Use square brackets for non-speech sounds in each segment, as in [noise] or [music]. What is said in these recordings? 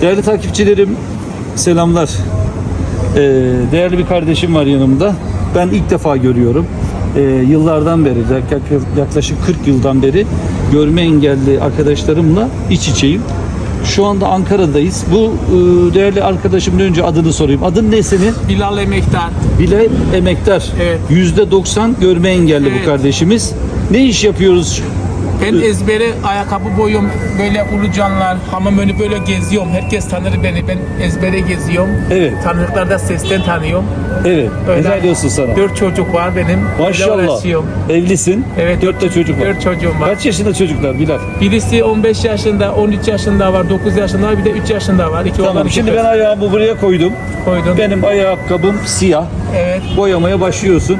Değerli takipçilerim, selamlar. Ee, değerli bir kardeşim var yanımda. Ben ilk defa görüyorum. Ee, yıllardan beri, yak- yaklaşık 40 yıldan beri görme engelli arkadaşlarımla iç içeyim. Şu anda Ankara'dayız. Bu e, değerli arkadaşımın önce adını sorayım. Adın ne senin? Bilal Emektar. Bile Emektar. Evet. %90 görme engelli bu Evet. kardeşimiz. Ne iş yapıyoruz? Ben ezbere ayakkabı boyuyorum. Böyle ulucanlar, hamam önü böyle geziyorum. Herkes tanır beni. Ben ezbere geziyorum. Evet. Tanıdıklar da sesten tanıyorum. Evet. Öyle. Helal olsun sana. Dört çocuk var benim. Öyle Maşallah. uğraşıyorum. Evlisin. Evet. Dört de çocuk var. Dört çocuğum var. Kaç yaşında çocuklar Bilal? Birisi 15 yaşında, 13 yaşında var, 9 yaşında var, bir de 3 yaşında var. İki Tamam iki şimdi ben kız. ayağımı buraya koydum. koydum. Benim ayakkabım siyah. Evet. Boyamaya başlıyorsun.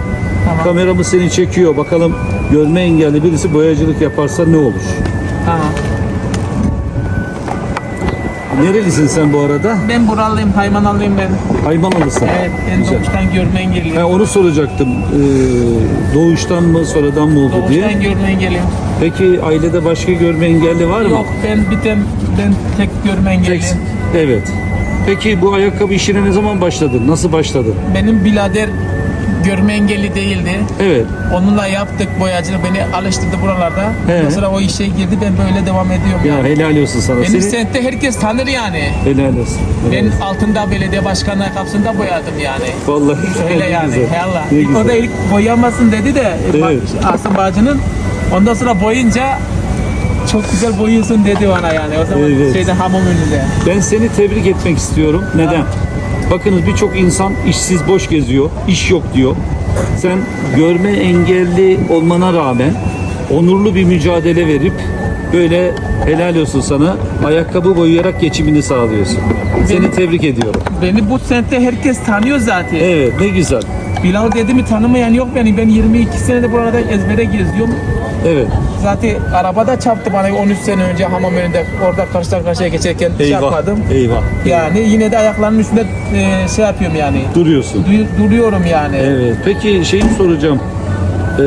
Tamam. Kameramız seni çekiyor. Bakalım görme engelli birisi boyacılık yaparsa ne olur? Tamam. Nerelisin sen bu arada? Ben buralıyım, Haymanalıyım ben. Haymanalısın. Evet, ben Güzel. doğuştan görme engelliyim. Ha, onu soracaktım. Ee, doğuştan mı sonradan mı oldu diye. Doğuştan görme engelliyim. Peki ailede başka görme engelli var mı? Yok, ben bir tek, ben tek görme engelliyim. Evet. Peki bu ayakkabı işine ne zaman başladın? Nasıl başladın? Benim birader görme engelli değildi. Evet. Onunla yaptık boyacılık. Beni alıştırdı buralarda. He. Ondan sonra o işe girdi. Ben böyle devam ediyorum. Ya yani. helal olsun sana. Benim Seni- semtte herkes tanır yani. Helal olsun. Helal Ben olsun. altında belediye başkanı kapsında boyadım yani. Vallahi Öyle yani. güzel. He Allah. Ne İlk güzel. o da ilk boyamasın dedi de Evet. bak, Asım Bacı'nın ondan sonra boyunca çok güzel boyuyorsun dedi bana yani. O zaman Evet. şeyde hamam önünde. Ben seni tebrik etmek istiyorum. Neden? Bakınız birçok insan işsiz boş geziyor, iş yok diyor. Sen görme engelli olmana rağmen onurlu bir mücadele verip böyle helal olsun sana ayakkabı boyayarak geçimini sağlıyorsun. Seni tebrik ediyorum. Beni bu semtte herkes tanıyor zaten. Evet ne güzel. Bilal dedi mi tanımayan yok beni. Ben 22 senedir burada ezbere geziyorum. Evet. Zaten arabada çarptı bana 13 sene önce hamam önünde. Orada karşıdan karşıya geçerken Eyvah. çarpmadım. Eyvah. Yani yine de ayaklarının üstünde e, şey yapıyorum yani. Duruyorsun. Du- duruyorum yani. Evet. Peki şeyi soracağım. Ee,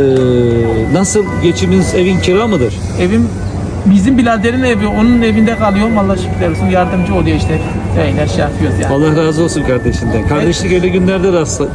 nasıl geçiminiz evin kira mıdır? Evim bizim biraderin evi. Onun evinde kalıyorum. Allah şükürler olsun yardımcı oluyor işte. Öyle şey yapıyoruz yani. Allah razı olsun kardeşinden. Kardeşlik öyle günlerde rastla.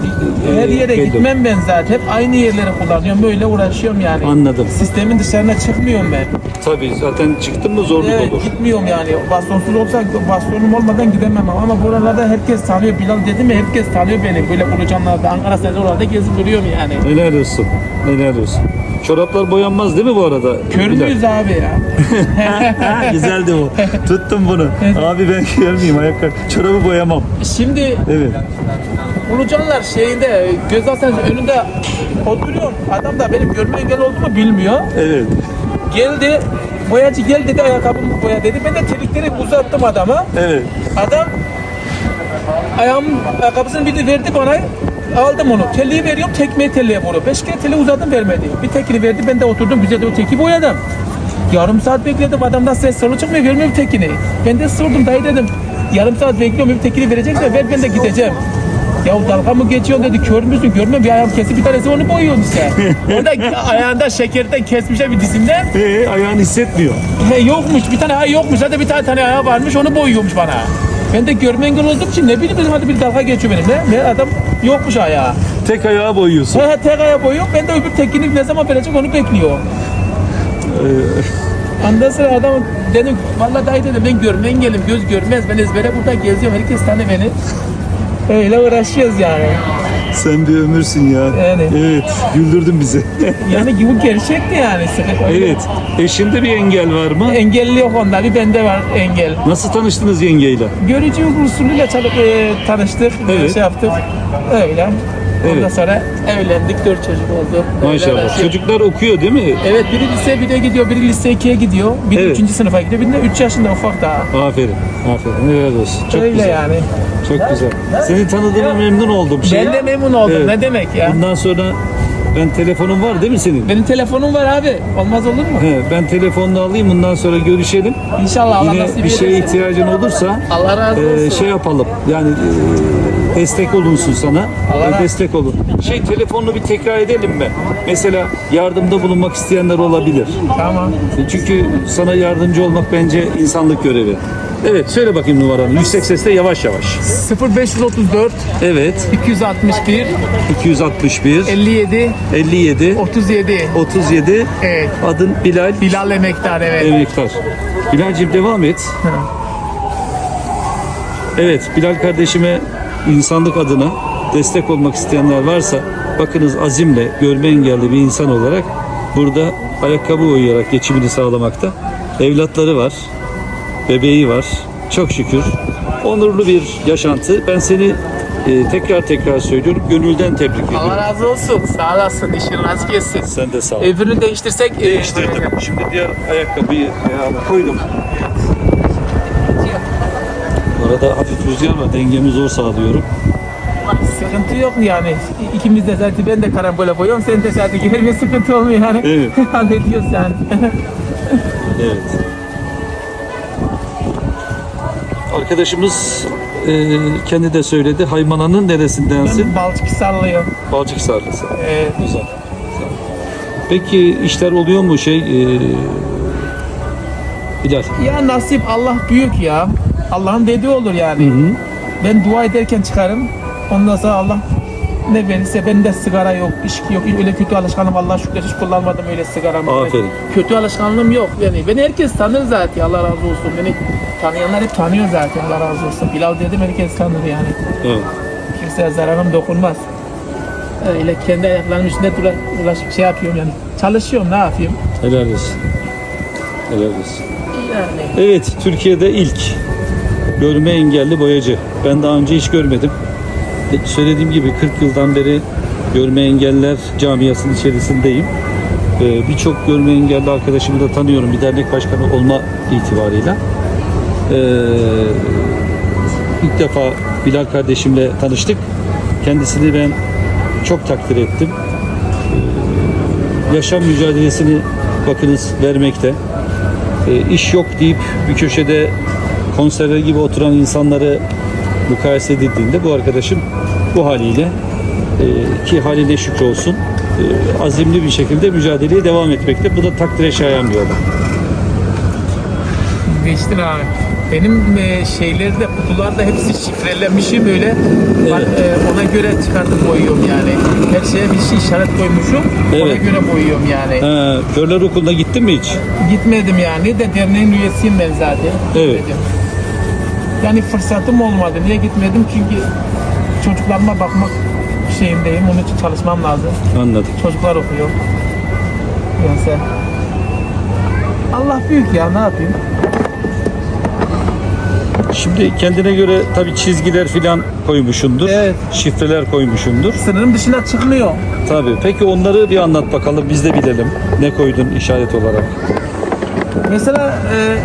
Her yere Geldim. gitmem ben zaten. Hep aynı yerleri kullanıyorum. Böyle uğraşıyorum yani. Anladım. Sistemin dışarına çıkmıyorum ben. Tabii zaten çıktın mı zorluk Evet olur. gitmiyorum yani. Bastonsuz olsa bastonum olmadan gidemem ama buralarda herkes tanıyor. Bilal dedi mi herkes tanıyor beni. Böyle Ulucanlar'da, Ankara Sende oralarda gezip duruyorum yani. Helal olsun. Helal olsun. Çoraplar boyanmaz değil mi bu arada? Kör müyüz abi ya? [laughs] Güzeldi bu. Tuttum bunu. Abi ben kör ayakkabı? Çorabı boyamam. Şimdi Evet. Ulucanlar şeyinde göz hastanesi önünde oturuyorum. Adam da benim görme engel olduğumu bilmiyor. Evet. Geldi boyacı gel dedi ayakkabımı boya dedi. Ben de telikleri uzattım adama. Evet. Adam ayağımın ayakkabısını bir de verdi bana. Aldım onu. Telliyi veriyorum, tekmeyi telliye vuruyor. Beş kere teli uzadım vermedi. Bir tekini verdi, ben de oturdum. Güzel o teki boyadım. Yarım saat bekledim. Adamdan ses sonu çıkmıyor, bir tekini. Ben de sordum, dayı dedim. Yarım saat bekliyorum, bir tekini verecekse ver ben de gideceğim. Ya dalga mı geçiyorsun dedi, kör müsün? Görmüyor bir ayağım kesip bir tanesi onu boyuyorsun işte. [laughs] Orada ayağında şekerden kesmişler bir dizimden. Ee, ayağını hissetmiyor. He yokmuş bir tane ayağı yokmuş hadi bir tane tane ayağı varmış onu boyuyormuş bana. Ben de görme engel olduğum için ne bileyim dedim hadi bir dalga geçiyor benimle. Ne adam yokmuş ayağı. Tek ayağı boyuyorsun. He he tek ayağı boyuyor ben de öbür tekini ne zaman verecek onu bekliyor. Ondan sonra adam dedim vallahi dayı dedim ben görme engelim göz görmez ben ezbere burada geziyorum herkes tanıyor beni. Öyle uğraşıyoruz yani. Sen bir ömürsün ya. Yani. Evet. Güldürdün bizi. [laughs] Yani bu gerçekti yani. Evet. Eşinde bir engel var mı? Engelli yok onda bir bende var engel. Nasıl tanıştınız yengeyle? Görücü usulüyle e, tanıştık, Evet. şey yaptık. Öyle. Ondan Evet. sonra evlendik, dört çocuk oldu. Öyle Maşallah. uğraşıyoruz. Çocuklar okuyor değil mi? Evet, biri lise 1'e gidiyor, biri lise 2'ye gidiyor, biri Evet. 3. sınıfa gidiyor, biri de 3 yaşında ufak daha. Aferin. Aferin. Helal olsun. Çok Öyle güzel. yani. Çok güzel. Seni tanıdığıma memnun oldum. Şey, Ben de memnun oldum. Evet. Ne demek ya? Bundan sonra ben telefonum var değil mi senin? Benim telefonum var abi. Olmaz olur mu? He, ben telefonunu alayım bundan sonra görüşelim. İnşallah Allah Yine nasip bir şeye ederse. ihtiyacın olursa Allah razı e, olsun. şey yapalım. Yani e, destek olunsun sana. Allah E, razı- destek olun. Şey telefonunu bir tekrar edelim mi? Mesela yardımda bulunmak isteyenler olabilir. Tamam. E, Çünkü sana yardımcı olmak bence insanlık görevi. Evet söyle bakayım numaranı. Yüksek sesle yavaş yavaş. 0534 Evet 261 261 57 57 37 37 Evet. Adın Bilal Bilal Emektar evet. Emektar. Bilal'cim devam et. Evet Bilal kardeşime insanlık adına destek olmak isteyenler varsa bakınız azimle görme engelli bir insan olarak burada ayakkabı uyuyarak geçimini sağlamakta. Evlatları var, bebeği var. Çok şükür. Onurlu bir yaşantı. Ben seni e, tekrar tekrar söylüyorum. Gönülden tebrik ediyorum. Allah razı olsun. Sağ olasın. İşin rast gelsin. Sen de sağ ol. Öbürünü değiştirsek e, Değiştirdim. Şimdi diğer ayakkabıyı ayağıma koydum. Arada hafif rüzgar var. Dengemi zor sağlıyorum. Sıkıntı yok yani. İkimiz de zaten ben de karambole koyuyorum. Sen de zaten gelme sıkıntı olmuyor yani. Evet. [laughs] Hallediyoruz yani. Evet. Arkadaşımız e, kendi de söyledi. Haymana'nın neresindensin? ben balçık sallıyor. Balcık Sarlısı. Ee, Güzel. güzel. Peki işler oluyor mu şey? E, Bilal. ya nasip Allah büyük ya. Allah'ın dediği olur yani. Ben dua ederken çıkarım. Ondan sonra Allah ne verirse bende sigara yok, içki yok. Öyle kötü alışkanlığım Allah şükür hiç kullanmadım öyle sigara. Aferin. Kötü alışkanlığım yok yani. Beni herkes tanır zaten Allah razı olsun. Beni tanıyanlar hep tanıyor zaten Allah razı olsun. Bilal dedim herkes tanır yani. Evet. Kimseye zararım dokunmaz. Öyle kendi ayaklarımın üstünde uğraşıp şey yapıyorum yani. Çalışıyorum ne yapayım? Helal olsun. Helal olsun. Yani Evet, Türkiye'de ilk görme engelli boyacı. Ben daha önce hiç görmedim. Söylediğim gibi 40 yıldan beri görme engeller camiasının içerisindeyim. E, Birçok görme engelli arkadaşımı da tanıyorum bir dernek başkanı olma itibarıyla. E, ilk defa Bilal kardeşimle tanıştık. Kendisini ben çok takdir ettim. E, yaşam mücadelesini bakınız vermekte e, iş yok deyip bir köşede konserve gibi oturan insanları mukayese edildiğinde bu arkadaşım bu haliyle e, ki haline şükür olsun e, azimli bir şekilde mücadeleye devam etmekte. Bu da takdire şayan bir olay. geçtin abi. Benim e, şeyleri de kutularda hepsi şifrelenmişim öyle. Ben, e, ona göre çıkartıp boyuyorum yani. Her şeye bir şey işaret koymuşum. Ona Evet. göre boyuyorum yani. Ha, Körler Okulu'na gittin mi hiç? Gitmedim yani de derneğin üyesiyim ben zaten. Evet. Gitmedim. Yani fırsatım olmadı. Niye gitmedim? Çünkü çocuklarıma bakmak şeyindeyim. Onun için çalışmam lazım. Anladım. Çocuklar okuyor. Neyse. Allah büyük ya ne yapayım? Şimdi kendine göre tabii çizgiler filan koymuşundur. Evet. Şifreler koymuşundur. Sınırın dışına çıkmıyor. Tabii. Peki onları bir anlat bakalım biz de bilelim. Ne koydun işaret olarak? Mesela e,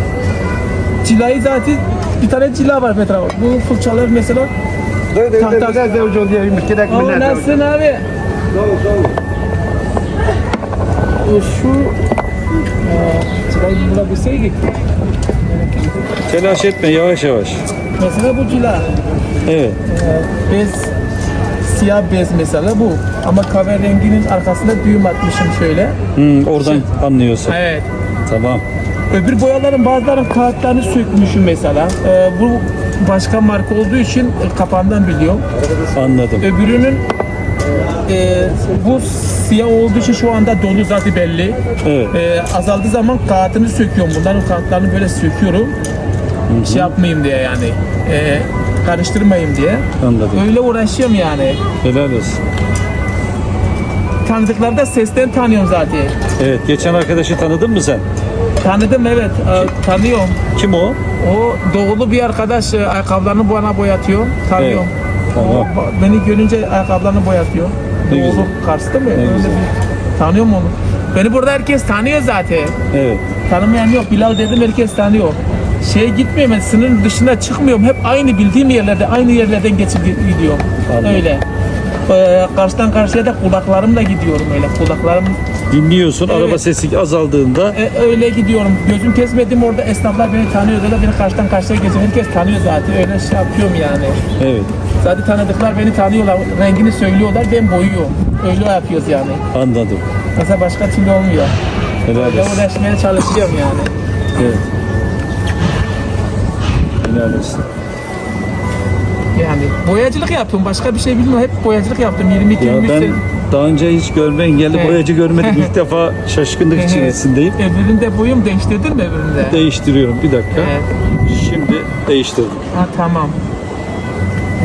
cilayı zaten bir tane cila var Petra. Bu fırçalar mesela tahta. Oo, nasılsın abi? Şu cilayı bulabilseydik. Telaş etme yavaş yavaş. Mesela bu cila. Evet. E, bez siyah bez mesela bu. Ama kahverenginin arkasında düğüm atmışım şöyle. Hmm, oradan anlıyorsun. Evet. Tamam. Öbür boyaların bazılarının kağıtlarını sökmüşüm mesela. E, bu başka marka olduğu için e, kapağından biliyorum. Anladım. Öbürünün e, bu siyah olduğu için şu anda dolu zaten belli. Evet. E, azaldığı zaman kağıtını söküyorum. Bunların kağıtlarını böyle söküyorum. Şey yapmayayım diye yani. E, karıştırmayayım diye. Anladım. Öyle uğraşıyorum yani. Helal olsun. Tanıdıklarda sesten tanıyorum zaten. Evet. Geçen arkadaşı tanıdın mı sen? Tanıdım evet. E, tanıyorum. Kim o? O doğulu bir arkadaş e, ayakkabılarını bana boyatıyor. Tanıyorum. Evet, tamam. O ba- beni görünce ayakkabılarını boyatıyor. Ne doğulu güzel. Kars'ta mı? Öyle güzel. bir- Tanıyorum onu. Beni burada herkes tanıyor zaten. Evet. Tanımayan yok. Bilal dedim herkes tanıyor. Şeye gitmiyorum ben sınırın dışına çıkmıyorum. Hep aynı bildiğim yerlerde, aynı yerlerden geçip gi- gidiyorum. Anladım. Öyle. Ee, karşıdan karşıya da kulaklarımla gidiyorum öyle. Kulaklarım Dinliyorsun. Evet. Araba sesi azaldığında e, öyle gidiyorum. Gözüm kesmedim orada esnaflar beni tanıyor. Ya da beni karşıdan karşıya geziyor. Herkes tanıyor zaten. Öyle şey yapıyorum yani. evet. Zaten tanıdıklar beni tanıyorlar. Rengini söylüyorlar. Ben boyuyorum. Öyle yapıyoruz yani. Anladım. Mesela başka türlü olmuyor. Helal olsun. uğraşmaya çalışıyorum yani. Evet. Helal olsun. Yani boyacılık yapıyorum. Başka bir şey bilmiyorum. Hep boyacılık yaptım. 22 Ya 23 ben sene. daha önce hiç görme engelli Evet. boyacı görmedim. [laughs] İlk defa şaşkınlık içerisindeyim. Öbüründe boyum değiştirdin mi öbüründe? Değiştiriyorum bir dakika. Evet. Şimdi değiştirdim. Ha tamam.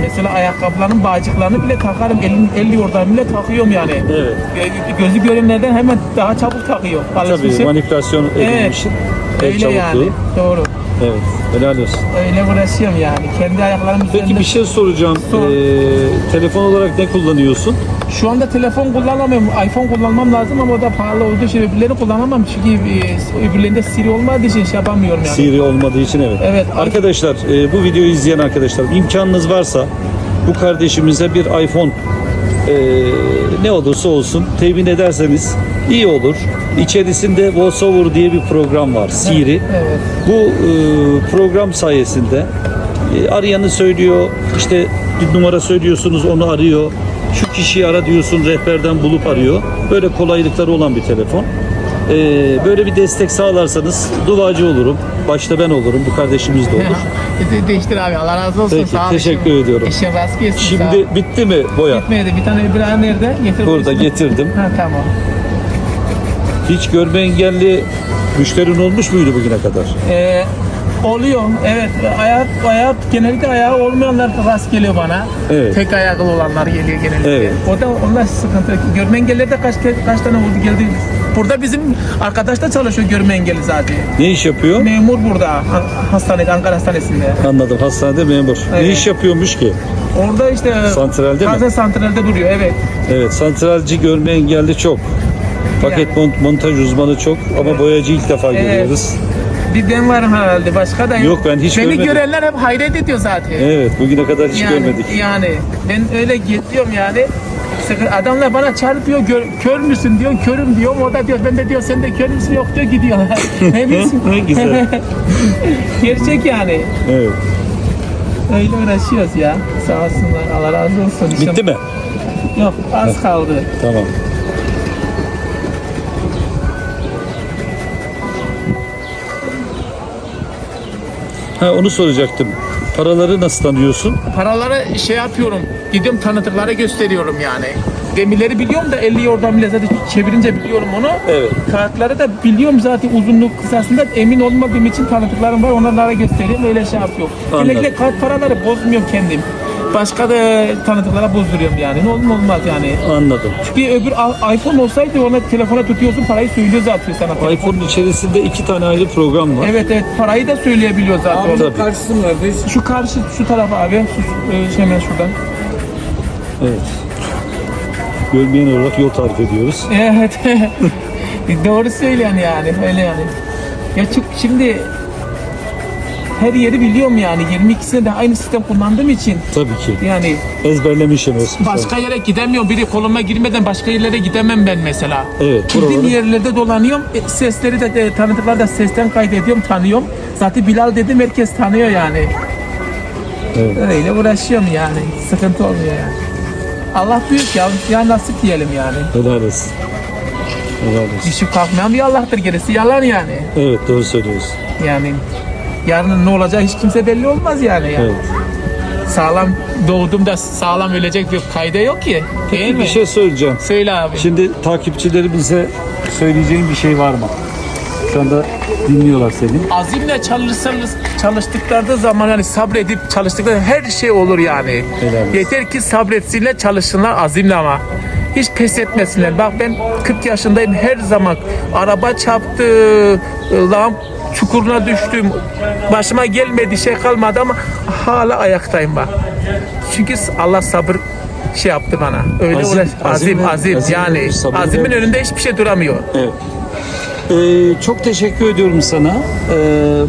Mesela ayakkabıların bağcıklarını bile takarım. Elin, el yordamı bile takıyorum yani. Evet. Gö- Gözü görenlerden hemen daha çabuk takıyor. Tabii Alışmışım. manipülasyon edilmişsin. El Öyle çabukluğu. yani. Doğru. Evet. Helal olsun. Öyle uğraşıyorum yani. Kendi ayaklarım üzerinde. Peki bir şey soracağım. Sor. Ee, telefon olarak ne kullanıyorsun? Şu anda telefon kullanamıyorum. iPhone kullanmam lazım ama o da pahalı olduğu için öbürlerini kullanamam. Çünkü e, öbürlerinde Siri olmadığı için şey yapamıyorum yani. Siri olmadığı için evet. Evet. Arkadaşlar e, bu videoyu izleyen arkadaşlar imkanınız varsa bu kardeşimize bir iPhone e, ne olursa olsun temin ederseniz iyi olur. İçerisinde VoiceOver diye bir program var. Siri. Evet. Bu e, program sayesinde e, arayanı söylüyor. işte bir numara söylüyorsunuz onu arıyor. Şu kişiyi ara diyorsun rehberden bulup arıyor. Böyle kolaylıkları olan bir telefon. E, böyle bir destek sağlarsanız duacı olurum. Başta ben olurum. Bu kardeşimiz de olur. [laughs] De- Değiştir abi. Allah razı olsun. Peki, Sağ ol. teşekkür ediyorum. İşin rast gelsin. Şimdi bitti mi boya? Gitmedi. Bir tane ayağı nerede? Getir Burada getirdim. Ha tamam. Hiç görme engelli müşterin olmuş muydu bugüne kadar? Ee, oluyor. Evet. Ayak, ayak genellikle ayağı olmayanlar rast geliyor bana. Evet. Tek ayaklı olanlar geliyor genellikle. Evet. O da onlar sıkıntı. Görme engelleri de kaç kaç tane oldu geldi. Burada bizim arkadaş da çalışıyor görme engelli zaten. Ne iş yapıyor? Memur burada ha- hastanede Ankara Hastanesi'nde. Anladım. Hastanede memur. Ne Evet. iş yapıyormuş ki? Orada işte Santralde mi? Santralde duruyor evet. Evet, santralci görme engelli çok. Paket mont- montaj uzmanı çok ama boyacı ilk defa görüyoruz. Bir ben varım herhalde başka da yok. Yok, ben hiç Beni görmedim. görenler hep hayret ediyor zaten. Evet, bugüne kadar hiç yani, görmedik. Yani ben öyle gidiyorum yani. Sıkı- Adamlar bana çarpıyor, gör, kör müsün diyor, körüm diyorum. O da diyor, ben de diyor, sen de kör müsün? Yok diyor, gidiyorlar. [laughs] ne bilsin? Ne güzel. [laughs] Gerçek yani. Evet. Öyle uğraşıyoruz ya. Sağ olsunlar, Allah razı olsun. Bitti mi? Yok, az kaldı. Tamam. Ha onu soracaktım. Paraları nasıl tanıyorsun? Paraları şey yapıyorum, gidiyorum tanıtıklara gösteriyorum yani. Demirleri biliyorum da 50 oradan bile zaten çevirince biliyorum onu. Evet. Kartları da biliyorum zaten uzunluk kısasında emin olmadığım için tanıtıklarım var onlara gösteriyorum öyle şey yapıyorum. Anladım. Genellikle kart paraları bozmuyorum kendim. Başka da tanıtıklara bozduruyorum yani. Ne olur ne olmaz yani. Anladım. Bir öbür iPhone olsaydı ona telefona tutuyorsun parayı söylüyor zaten sana. iPhone'un içerisinde iki tane ayrı program var. Evet evet parayı da söyleyebiliyor zaten. Tabii. Karşısı mı nerede? Şu karşı şu taraf abi. Şu, e, şey hemen şuradan. Evet. Görmeyen olarak yol tarif ediyoruz. Evet. [laughs] Doğru söyleyen yani öyle yani. Ya çünkü şimdi her yeri biliyorum yani 22 sene de aynı sistem kullandığım için Tabii ki. yani Ezberlemişim eski. başka yere gidemiyorum. Biri koluma girmeden başka yerlere gidemem ben mesela. Evet, Bildiğim buraları- yerlerde dolanıyorum. E, sesleri de, de tanıdıkları da sesten kaydediyorum, tanıyorum. Zaten Bilal dedim herkes tanıyor yani. Evet. Öyle uğraşıyorum yani. Sıkıntı olmuyor yani. Allah büyük ya. Ya nasip diyelim yani. Helal olsun. Helal olsun. Düşüp kalkmayan bir Allah'tır gerisi yalan yani. Evet doğru söylüyorsun. Yani yarın ne olacağı hiç kimse belli olmaz yani. yani. Evet. Sağlam doğduğumda sağlam ölecek bir kayda yok ki. Değil mi? Bir şey söyleyeceğim. Söyle abi. Şimdi takipçilerimize söyleyeceğin bir şey var mı? Şu anda dinliyorlar seni. Azimle çalışırsanız çalıştıkları zaman yani sabredip çalıştıkları her şey olur yani. Helal. Yeter ki sabretsinler çalışsınlar azimle ama. Hiç pes etmesinler. Bak ben 40 yaşındayım her zaman araba çarptı, lağım çukuruna düştüm. Başıma gelmedi şey kalmadı ama hala ayaktayım bak. Çünkü Allah sabır şey yaptı bana. Öyle Azim, uğraş. Azim, azim azim, azim yani azimin vermiş. önünde hiçbir şey duramıyor. Evet. Ee, çok teşekkür ediyorum sana. Ee,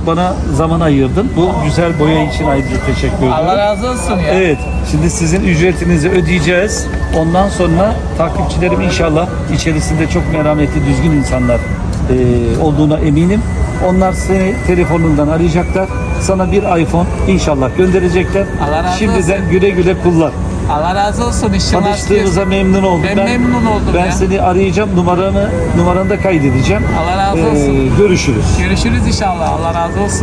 bana zaman ayırdın. Bu güzel boya için ayrıca teşekkür ediyorum. Allah razı olsun ya. Evet. Şimdi sizin ücretinizi ödeyeceğiz. Ondan sonra takipçilerim inşallah içerisinde çok merhametli, düzgün insanlar e, olduğuna eminim. Onlar seni telefonundan arayacaklar. Sana bir iPhone inşallah gönderecekler. Allah razı Şimdiden güle güle kullan. Allah razı olsun. İşin Tanıştığımıza memnun oldum. Ben memnun oldum Ben ya. seni arayacağım. Numaranı numaranı da kaydedeceğim. Allah razı Ee, olsun. görüşürüz. Görüşürüz inşallah. Allah razı olsun.